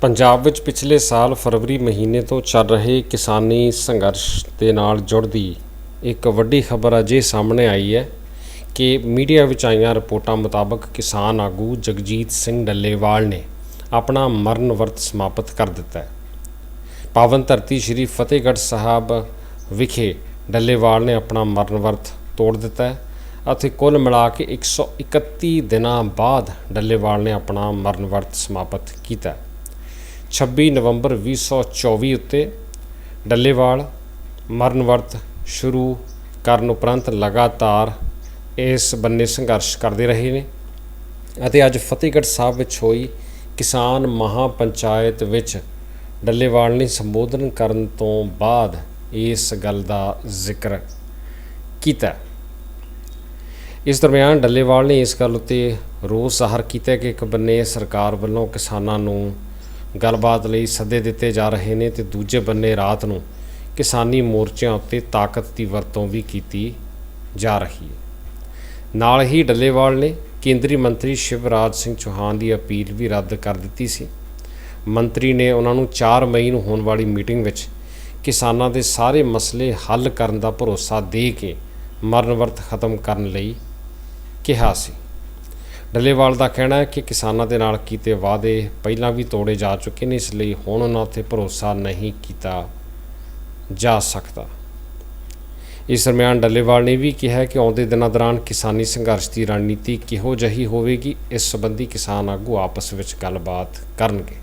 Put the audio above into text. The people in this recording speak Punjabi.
ਪੰਜਾਬ ਵਿੱਚ ਪਿਛਲੇ ਸਾਲ ਫਰਵਰੀ ਮਹੀਨੇ ਤੋਂ ਚੱਲ ਰਹੇ ਕਿਸਾਨੀ ਸੰਘਰਸ਼ ਦੇ ਨਾਲ ਜੁੜਦੀ ਇੱਕ ਵੱਡੀ ਖਬਰ ਅਜੇ ਸਾਹਮਣੇ ਆਈ ਹੈ ਕਿ ਮੀਡੀਆ ਵਿੱਚ ਆਈਆਂ ਰਿਪੋਰਟਾਂ ਮੁਤਾਬਕ ਕਿਸਾਨ ਆਗੂ ਜਗਜੀਤ ਸਿੰਘ ਡੱਲੇਵਾਲ ਨੇ ਆਪਣਾ ਮਰਨ ਵਰਤ ਸਮਾਪਤ ਕਰ ਦਿੱਤਾ ਹੈ। ਪਾਵਨ ਧਰਤੀ ਸ੍ਰੀ ਫਤਿਹਗੜ੍ਹ ਸਾਹਿਬ ਵਿਖੇ ਡੱਲੇਵਾਲ ਨੇ ਆਪਣਾ ਮਰਨ ਵਰਤ ਤੋੜ ਦਿੱਤਾ ਹੈ ਅਤੇ ਕੁੱਲ ਮਿਲਾ ਕੇ 131 ਦਿਨਾਂ ਬਾਅਦ ਡੱਲੇਵਾਲ ਨੇ ਆਪਣਾ ਮਰਨ ਵਰਤ ਸਮਾਪਤ ਕੀਤਾ ਹੈ। 26 ਨਵੰਬਰ 2024 ਉੱਤੇ ਡੱਲੇਵਾਲ ਮਰਨ ਵਰਤ ਸ਼ੁਰੂ ਕਰਨ ਉਪਰੰਤ ਲਗਾਤਾਰ ਇਸ ਬੰਨੇ ਸੰਘਰਸ਼ ਕਰਦੇ ਰਹੇ ਨੇ ਅਤੇ ਅੱਜ ਫਤਿਹਗੜ੍ਹ ਸਾਹਿਬ ਵਿੱਚ ਹੋਈ ਕਿਸਾਨ ਮਹਾਪੰਚਾਇਤ ਵਿੱਚ ਡੱਲੇਵਾਲ ਨੇ ਸੰਬੋਧਨ ਕਰਨ ਤੋਂ ਬਾਅਦ ਇਸ ਗੱਲ ਦਾ ਜ਼ਿਕਰ ਕੀਤਾ। ਇਸ ਦਰਮਿਆਨ ਡੱਲੇਵਾਲ ਨੇ ਇਸ ਗੱਲ ਉੱਤੇ ਰੋਸ ਜ਼ਾਹਰ ਕੀਤਾ ਕਿ ਇੱਕ ਬੰਨੇ ਸਰਕਾਰ ਵੱਲੋਂ ਕਿਸਾਨਾਂ ਨੂੰ ਗੱਲਬਾਤ ਲਈ ਸੱਦੇ ਦਿੱਤੇ ਜਾ ਰਹੇ ਨੇ ਤੇ ਦੂਜੇ ਬੰਨੇ ਰਾਤ ਨੂੰ ਕਿਸਾਨੀ ਮੋਰਚਿਆਂ ਉੱਤੇ ਤਾਕਤ ਦੀ ਵਰਤੋਂ ਵੀ ਕੀਤੀ ਜਾ ਰਹੀ ਹੈ। ਨਾਲ ਹੀ ਡੱਲੇਵਾਲ ਨੇ ਕੇਂਦਰੀ ਮੰਤਰੀ ਸ਼ਿਵਰਾਜ ਸਿੰਘ ਚੌਹਾਨ ਦੀ ਅਪੀਲ ਵੀ ਰੱਦ ਕਰ ਦਿੱਤੀ ਸੀ। ਮੰਤਰੀ ਨੇ ਉਹਨਾਂ ਨੂੰ 4 ਮਈ ਨੂੰ ਹੋਣ ਵਾਲੀ ਮੀਟਿੰਗ ਵਿੱਚ ਕਿਸਾਨਾਂ ਦੇ ਸਾਰੇ ਮਸਲੇ ਹੱਲ ਕਰਨ ਦਾ ਭਰੋਸਾ ਦੇ ਕੇ ਮਰਨ ਵਰਤ ਖਤਮ ਕਰਨ ਲਈ ਕਿਹਾ ਸੀ। ਡੱਲੇਵਾਲ ਦਾ ਕਹਿਣਾ ਹੈ ਕਿ ਕਿਸਾਨਾਂ ਦੇ ਨਾਲ ਕੀਤੇ ਵਾਅਦੇ ਪਹਿਲਾਂ ਵੀ ਤੋੜੇ ਜਾ ਚੁੱਕੇ ਨੇ, ਇਸ ਲਈ ਹੁਣ ਉਹਨਾਂ 'ਤੇ ਭਰੋਸਾ ਨਹੀਂ ਕੀਤਾ ਜਾ ਸਕਦਾ। ਇਸ ਦਰਮਿਆਨ ਡੱਲੇਵਾਲ ਨੇ ਵੀ ਕਿਹਾ ਕਿ ਆਉਂਦੇ ਦਿਨਾਂ ਦੌਰਾਨ ਕਿਸਾਨੀ ਸੰਘਰਸ਼ ਦੀ ਰਣਨੀਤੀ ਕਿਹੋ ਜਿਹੀ ਹੋਵੇਗੀ, ਇਸ ਸੰਬੰਧੀ ਕਿਸਾਨ ਆਗੂ ਆਪਸ ਵਿੱਚ ਗੱਲਬਾਤ ਕਰਨਗੇ।